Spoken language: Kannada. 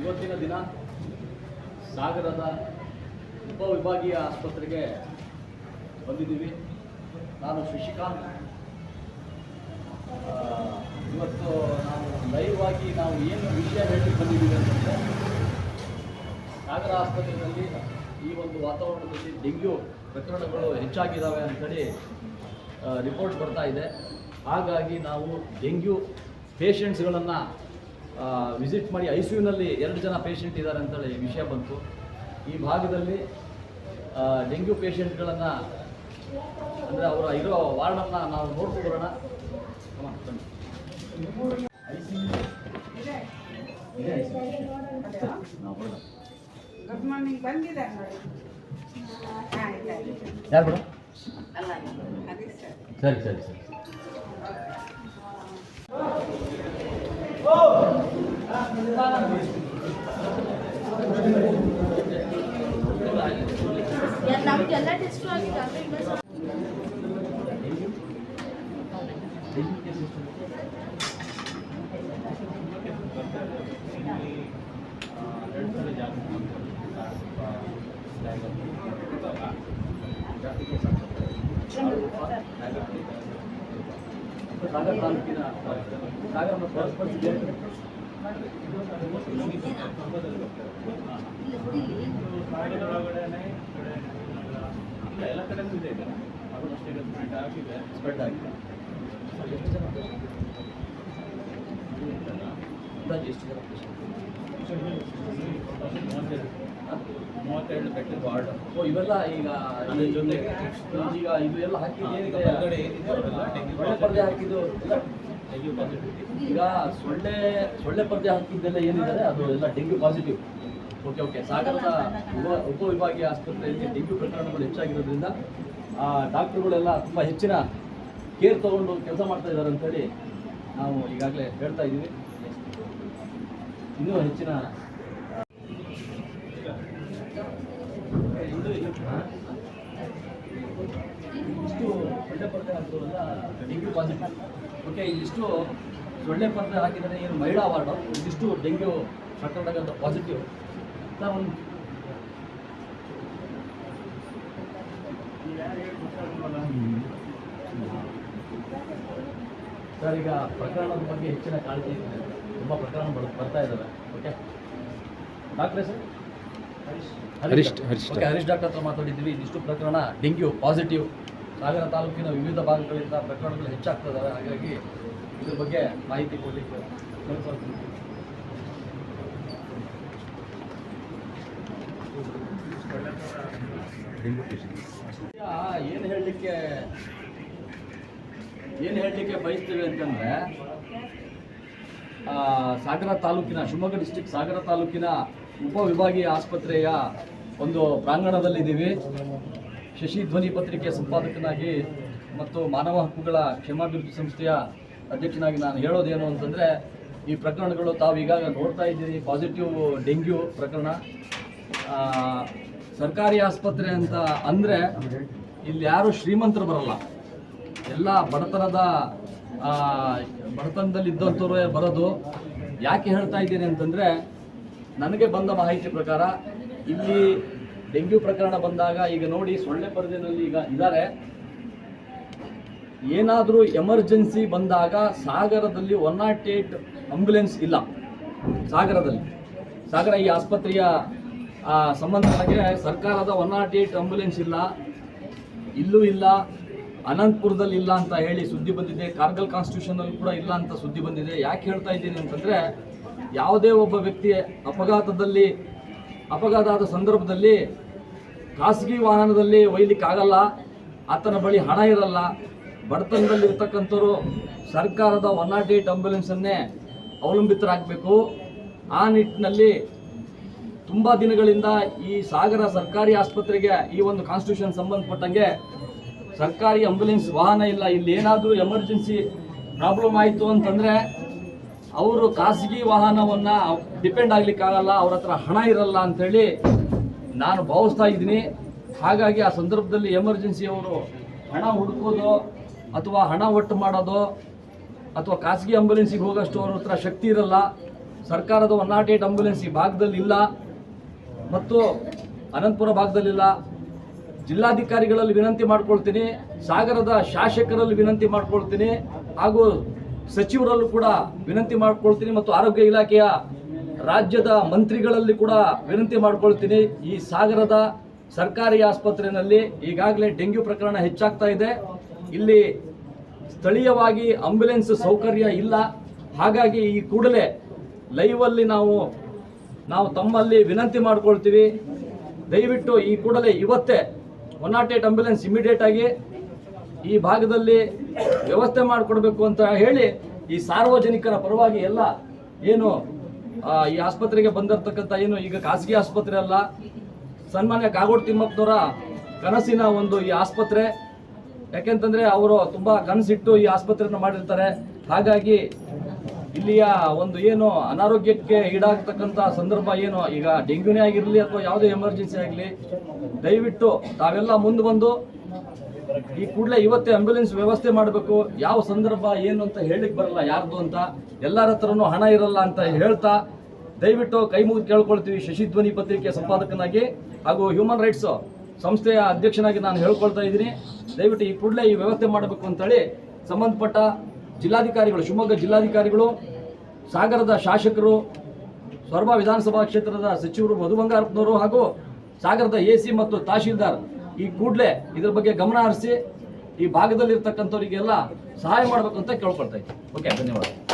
ಇವತ್ತಿನ ದಿನ ಸಾಗರದ ಉಪವಿಭಾಗೀಯ ಆಸ್ಪತ್ರೆಗೆ ಬಂದಿದ್ದೀವಿ. ನಾನು ಶಶಿಕಾಂತ್. ಇವತ್ತು ನಾನು ಲೈವ್ ಆಗಿ ನಾವು ಏನು ವಿಷಯ ಹೇಳಿ ಬಂದಿದ್ದೀವಿ ಅಂತಂದರೆ, ಸಾಗರ ಆಸ್ಪತ್ರೆಯಲ್ಲಿ ಈ ಒಂದು ವಾತಾವರಣದಲ್ಲಿ ಡೆಂಗ್ಯೂ ಪ್ರಕರಣಗಳು ಹೆಚ್ಚಾಗಿದ್ದಾವೆ ಅಂತೇಳಿ ರಿಪೋರ್ಟ್ ಬರ್ತಾ ಇದೆ. ಹಾಗಾಗಿ ನಾವು ಡೆಂಗ್ಯೂ ಪೇಷಂಟ್ಸ್ಗಳನ್ನು ವಿಸಿಟ್ ಮಾಡಿ ಐ ಸಿ ಯುನಲ್ಲಿ ಎರಡು ಜನ ಪೇಷಂಟ್ ಇದ್ದಾರೆ ಅಂತೇಳಿ ವಿಷಯ ಬಂತು. ಈ ಭಾಗದಲ್ಲಿ ಡೆಂಗ್ಯೂ ಪೇಷಂಟ್ಗಳನ್ನು ಅಂದರೆ ಅವರ ಇರೋ ವಾರ್ಡನ್ನು ನಾವು ನೋಡ್ಕೊಂಡು ಬರೋಣ ಗುಡ್ ಮಾರ್ನಿಂಗ್ ಬಂದಿದೆ. ಯಾರು ಮೇಡಮ್? ಸರಿ. ಸರಿ ಸರಿ ನಮ್ಗೆಲ್ಲ ಟೆಸ್ಟ್ ಆಗಿದೆ ಆದ್ರೆ ಇನ್ನೊಂದ್ ಸ್ವಲ್ಪ ಸಾಗರ ತಾಲೂಕಿನ ಸಾಗರ ಮತ್ತು ಹೊರತುಪಡಿಸಿ ಎಲ್ಲ ಕಡೆನೂ ಇದೆ ಈಗ ಅದು ಅಷ್ಟೇ ಸ್ಪ್ರೆಡ್ ಆಗಿದೆ ಸ್ಪ್ರೆಡ್ ಆಗಿದೆ ಎಷ್ಟು ಜನ ಅಂದಾಜು ಎಷ್ಟು ಜನ patient? ಮೂವತ್ತೆರಡು ಬೆಟ್ಟದ ವಾರ್ಡ್. ಓ ಇವೆಲ್ಲ ಈಗ ಅದ್ರ ಜೊತೆಗೆ ಈಗ ಇದು ಎಲ್ಲ ಹಾಕಿದ್ದು ಏನಿದೆ? ಹೊರಗಡೆ ಏನಿದೆ ಅವರೆಲ್ಲ ಡೆಂಗ್ಯೂ ಸೊಳ್ಳೆ ಪರ್ದೆ ಹಾಕಿದ್ದು. ಡೆಂಗ್ಯೂ ಪಾಸಿಟಿವಿಟಿ ಈಗ ಸೊಳ್ಳೆ ಸೊಳ್ಳೆ ಪರದೆ ಹಾಕಿದ್ದೆಲ್ಲ ಏನಿದೆ ಅದು ಎಲ್ಲ ಡೆಂಗ್ಯೂ ಪಾಸಿಟಿವ್ ಓಕೆ ಓಕೆ ಸಾಗರದ ಉಪ ಉಪವಿಭಾಗೀಯ ಆಸ್ಪತ್ರೆಯಲ್ಲಿ ಡೆಂಗ್ಯೂ ಪ್ರಕರಣಗಳು ಹೆಚ್ಚಾಗಿರೋದ್ರಿಂದ ಆ, ಡಾಕ್ಟ್ರುಗಳೆಲ್ಲ ತುಂಬ ಹೆಚ್ಚಿನ ಕೇರ್ ತಗೊಂಡು ಕೆಲಸ ಮಾಡ್ತಾ ಇದ್ದಾರೆ ಅಂತೇಳಿ ನಾವು ಈಗಾಗಲೇ ಹೇಳ್ತಾ ಇದ್ದೀವಿ. ಇನ್ನೂ ಹೆಚ್ಚಿನ ಆ, ಇದು ಇಷ್ಟು ದೊಡ್ಡ ಪರ್ದೆ ಹಾಕಿರೋರೆಲ್ಲ ಡೆಂಗ್ಯೂ ಪಾಸಿಟಿವ್ ಓಕೆ ಇದಿಷ್ಟು ದೊಡ್ಡ ಪರ್ದೆ ಹಾಕಿದರೆ ಏನು ಮಹಿಳಾ ಅವಾರ್ಡು ಇದಿಷ್ಟು ಡೆಂಗ್ಯೂ ಪ್ರಕರಣಗಳ ಪಾಸಿಟಿವ್ ನಾವು ಸರ್, ಈಗ ಪ್ರಕರಣದ ಬಗ್ಗೆ ಹೆಚ್ಚಿನ ಕಾಳಜಿ ತುಂಬ ಪ್ರಕರಣ ಬರ್- ಬರ್ತಾ ಇದ್ದಾವೆ ಓಕೆ ಡಾಕ್ಟ್ರೆ sir? Harish- Harish okay Harish doctor. ಹತ್ರ ಮಾತಾಡಿದ್ವಿ ಇದಿಷ್ಟು ಪ್ರಕರಣ ಡೆಂಗ್ಯೂ ಪಾಸಿಟಿವ್. ಸಾಗರ ತಾಲೂಕಿನ ವಿವಿಧ ಭಾಗಗಳಿಂದ ಪ್ರಕರಣಗಳು ಹೆಚ್ಚಾಗ್ತದವೆ ಹಾಗಾಗಿ ಇದ್ರ ಬಗ್ಗೆ ಮಾಹಿತಿ ಕೊಡಲಿಕ್ಕೆ ಏನು ಹೇಳಲಿಕ್ಕೆ ಏನು ಹೇಳಲಿಕ್ಕೆ ಬಯಸ್ತೀವಿ ಅಂತಂದರೆ ಸಾಗರ ತಾಲೂಕಿನ ಶಿವಮೊಗ್ಗ ಡಿಸ್ಟಿಕ್ ಸಾಗರ ತಾಲೂಕಿನ ಉಪವಿಭಾಗೀಯ ಆಸ್ಪತ್ರೆಯ ಒಂದು ಪ್ರಾಂಗಣದಲ್ಲಿದ್ದೀವಿ. ಶಶಿ ಧ್ವನಿ ಪತ್ರಿಕೆ ಸಂಪಾದಕನಾಗಿ ಮತ್ತು ಮಾನವ ಹಕ್ಕುಗಳ ಕ್ಷೇಮಾಭಿವೃದ್ಧಿ ಸಂಸ್ಥೆಯ ಅಧ್ಯಕ್ಷನಾಗಿ ನಾನು ಹೇಳೋದೇನು ಅಂತಂದರೆ ಈ ಪ್ರಕರಣಗಳು ತಾವು ಈಗಾಗ ನೋಡ್ತಾ ಇದ್ದೀರಿ. ಪಾಸಿಟಿವ್ ಡೆಂಗ್ಯೂ ಪ್ರಕರಣ. ಸರ್ಕಾರಿ ಆಸ್ಪತ್ರೆ ಅಂತ ಅಂದರೆ ಇಲ್ಲಿ ಯಾರು ಶ್ರೀಮಂತರು ಬರಲ್ಲ. ಎಲ್ಲ ಬಡತನದ ಆ, ಬಡತನದಲ್ಲಿ ಇದ್ದಂಥವ್ರೇ ಬರೋದು. ಯಾಕೆ ಹೇಳ್ತಾ ಇದ್ದೀನಿ ಅಂತಂದರೆ ನನಗೆ ಬಂದ ಮಾಹಿತಿ ಪ್ರಕಾರ ಇಲ್ಲಿ ಡೆಂಗ್ಯೂ ಪ್ರಕರಣ ಬಂದಾಗ ಈಗ ನೋಡಿ ಸೊಳ್ಳೆ ಪರದೆನಲ್ಲಿ ಈಗ ಇದ್ದಾರೆ. ಏನಾದರೂ ಎಮರ್ಜೆನ್ಸಿ ಬಂದಾಗ ಸಾಗರದಲ್ಲಿ ಒನ್ ನಾಟ್ ಏಟ್ ಆಂಬ್ಯುಲೆನ್ಸ್ ಇಲ್ಲ. ಸಾಗರದಲ್ಲಿ. ಸಾಗರ ಈ ಆಸ್ಪತ್ರೆಯ ಸಂಬಂಧಗಳಿಗೆ ಸರ್ಕಾರದ ಒನ್ ನಾಟ್ ಏಟ್ ಆಂಬ್ಯುಲೆನ್ಸ್ ಇಲ್ಲ. ಇಲ್ಲೂ ಇಲ್ಲ. ಅನಂತಪುರದಲ್ಲಿ ಇಲ್ಲ ಅಂತ ಹೇಳಿ ಸುದ್ದಿ ಬಂದಿದೆ. ಕಾರ್ಗಲ್ ಕಾನ್ಸ್ಟಿಟ್ಯೂಷನಲ್ಲಿ ಕೂಡ ಇಲ್ಲ ಅಂತ ಸುದ್ದಿ ಬಂದಿದೆ. ಯಾಕೆ ಹೇಳ್ತಾ ಇದ್ದೀನಿ ಅಂತಂದರೆ ಯಾವುದೇ ಒಬ್ಬ ವ್ಯಕ್ತಿ ಅಪಘಾತದಲ್ಲಿ ಅಪಘಾತ ಆದ ಸಂದರ್ಭದಲ್ಲಿ ಖಾಸಗಿ ವಾಹನದಲ್ಲಿ ಒಯ್ಯಲಿಕ್ಕಾಗಲ್ಲ ಆತನ ಬಳಿ ಹಣ ಇರಲ್ಲ. ಬಡತನದಲ್ಲಿ ಇರ್ತಕ್ಕಂಥವ್ರು ಸರ್ಕಾರದ ಒನ್ ನಾಟ್ ಏಟ್ ಆಂಬ್ಯುಲೆನ್ಸನ್ನೇ ಅವಲಂಬಿತರಾಗಬೇಕು. ಆ ನಿಟ್ಟಿನಲ್ಲಿ ತುಂಬ ದಿನಗಳಿಂದ ಈ ಸಾಗರ ಸರ್ಕಾರಿ ಆಸ್ಪತ್ರೆಗೆ ಈ ಒಂದು ಕಾನ್ಸ್ಟಿಟ್ಯೂಷನ್ ಸಂಬಂಧಪಟ್ಟಂಗೆ ಸರ್ಕಾರಿ ಆಂಬ್ಯುಲೆನ್ಸ್ ವಾಹನ ಇಲ್ಲ. ಇಲ್ಲಿ ಏನಾದರೂ ಎಮರ್ಜೆನ್ಸಿ ಪ್ರಾಬ್ಲಮ್ ಆಯಿತು ಅಂತಂದರೆ ಅವರು ಖಾಸಗಿ ವಾಹನವನ್ನು ಡಿಪೆಂಡ್ ಆಗಲಿಕ್ಕಾಗಲ್ಲ ಅವ್ರ ಹತ್ರ ಹಣ ಇರಲ್ಲ ಅಂಥೇಳಿ ನಾನು ಭಾವಿಸ್ತಾ ಇದ್ದೀನಿ. ಹಾಗಾಗಿ ಆ ಸಂದರ್ಭದಲ್ಲಿ ಎಮರ್ಜೆನ್ಸಿ ಅವರು ಹಣ ಹುಡುಕೋದು ಅಥವಾ ಹಣ ಒಟ್ಟು ಮಾಡೋದು ಅಥವಾ ಖಾಸಗಿ ಆಂಬ್ಯುಲೆನ್ಸಿಗೆ ಹೋಗೋಷ್ಟು ಅವ್ರ ಹತ್ರ ಶಕ್ತಿ ಇರಲ್ಲ, ಸರ್ಕಾರದ ಒನ್ ನಾಟ್ ಏಟ್ ಆಂಬ್ಯುಲೆನ್ಸ್ ಈ ಭಾಗದಲ್ಲಿ ಇಲ್ಲ ಮತ್ತು ಅನಂತಪುರ ಭಾಗದಲ್ಲಿಲ್ಲ ಜಿಲ್ಲಾಧಿಕಾರಿಗಳಲ್ಲಿ ವಿನಂತಿ ಮಾಡ್ಕೊಳ್ತೀನಿ, ಸಾಗರದ ಶಾಸಕರಲ್ಲಿ ವಿನಂತಿ ಮಾಡ್ಕೊಳ್ತೀನಿ ಹಾಗೂ ಸಚಿವರಲ್ಲೂ ಕೂಡ ವಿನಂತಿ ಮಾಡ್ಕೊಳ್ತೀನಿ ಮತ್ತು ಆರೋಗ್ಯ ಇಲಾಖೆಯ ರಾಜ್ಯದ ಮಂತ್ರಿಗಳಲ್ಲಿ ಕೂಡ ವಿನಂತಿ ಮಾಡ್ಕೊಳ್ತೀನಿ. ಈ ಸಾಗರದ ಸರ್ಕಾರಿ ಆಸ್ಪತ್ರೆಯಲ್ಲಿ ಈಗಾಗಲೇ ಡೆಂಗ್ಯೂ ಪ್ರಕರಣ ಹೆಚ್ಚಾಗ್ತಾ ಇದೆ. ಇಲ್ಲಿ ಸ್ಥಳೀಯವಾಗಿ ಆಂಬ್ಯುಲೆನ್ಸ್ ಸೌಕರ್ಯ ಇಲ್ಲ. ಹಾಗಾಗಿ ಈ ಕೂಡಲೇ ಲೈವಲ್ಲಿ ನಾವು ನಾವು ತಮ್ಮಲ್ಲಿ ವಿನಂತಿ ಮಾಡ್ಕೊಳ್ತೀವಿ. ದಯವಿಟ್ಟು ಈ ಕೂಡಲೇ ಇವತ್ತೇ one not eight ambulance immediate ಆಗಿ ಈ ಭಾಗದಲ್ಲಿ ವ್ಯವಸ್ಥೆ ಮಾಡಿಕೊಡ್ಬೇಕು ಅಂತ ಹೇಳಿ ಈ ಸಾರ್ವಜನಿಕರ ಪರವಾಗಿ ಎಲ್ಲ ಏನು ಈ ಆಸ್ಪತ್ರೆಗೆ ಬಂದಿರತಕ್ಕಂಥ ಏನು ಈಗ ಖಾಸಗಿ ಆಸ್ಪತ್ರೆ ಅಲ್ಲ, ಸನ್ಮಾನ್ಯ ಕಾಗೋಡು ತಿಮ್ಮಪ್ಪನವರ ಕನಸಿನ ಒಂದು ಈ ಆಸ್ಪತ್ರೆ. ಯಾಕೆಂತಂದ್ರೆ ಅವರು ತುಂಬಾ ಕನಸಿಟ್ಟು ಈ ಆಸ್ಪತ್ರೆಯನ್ನು ಮಾಡಿರ್ತಾರೆ. ಹಾಗಾಗಿ ಇಲ್ಲಿಯ ಒಂದು ಏನು ಅನಾರೋಗ್ಯಕ್ಕೆ ಈಡಾಗ್ತಕ್ಕಂಥ ಸಂದರ್ಭ ಏನು, ಈಗ ಡೆಂಗ್ಯೂನೇ ಆಗಿರಲಿ ಅಥವಾ ಯಾವುದೇ ಎಮರ್ಜೆನ್ಸಿ ಆಗಲಿ, ದಯವಿಟ್ಟು ತಾವೆಲ್ಲ ಮುಂದೆ ಬಂದು ಈ ಕೂಡಲೇ ಇವತ್ತೇ ಆಂಬ್ಯುಲೆನ್ಸ್ ವ್ಯವಸ್ಥೆ ಮಾಡಬೇಕು. ಯಾವ ಸಂದರ್ಭ, ಏನು ಅಂತ ಹೇಳಿಕ್ ಬರಲ್ಲ ಯಾರ್ದು ಅಂತ. ಎಲ್ಲರ ಹತ್ರನೂ ಹಣ ಇರಲ್ಲ ಅಂತ ಹೇಳ್ತಾ, ದಯವಿಟ್ಟು ಕೈ ಮುಗಿದು ಕೇಳ್ಕೊಳ್ತೀವಿ ಶಶಿಧ್ವನಿ ಪತ್ರಿಕೆ ಸಂಪಾದಕನಾಗಿ ಹಾಗೂ ಹ್ಯೂಮನ್ ರೈಟ್ಸ್ ಸಂಸ್ಥೆಯ ಅಧ್ಯಕ್ಷನಾಗಿ ನಾನು ಹೇಳ್ಕೊಳ್ತಾ ಇದ್ದೀನಿ. ದಯವಿಟ್ಟು ಈ ಕೂಡಲೇ ಈ ವ್ಯವಸ್ಥೆ ಮಾಡಬೇಕು ಅಂತೇಳಿ ಸಂಬಂಧಪಟ್ಟ ಜಿಲ್ಲಾಧಿಕಾರಿಗಳು, ಶಿವಮೊಗ್ಗ ಜಿಲ್ಲಾಧಿಕಾರಿಗಳು, ಸಾಗರದ ಶಾಸಕರು ಸೊರಬ ವಿಧಾನಸಭಾ ಕ್ಷೇತ್ರದ ಸಚಿವರು ಮಧು ಬಂಗಾರಪ್ಪನವರು ಹಾಗೂ ಸಾಗರದ ಎ ಮತ್ತು ತಹಶೀಲ್ದಾರ್ ಈ ಕೂಡಲೇ ಇದ್ರ ಬಗ್ಗೆ ಗಮನ ಹರಿಸಿ ಈ ಭಾಗದಲ್ಲಿರ್ತಕ್ಕಂಥವರಿಗೆಲ್ಲ ಸಹಾಯ ಮಾಡಬೇಕು ಅಂತ ಕೇಳ್ಕೊಳ್ತಾ ಇದ್ದೀನಿ. ಓಕೆ, ಧನ್ಯವಾದ.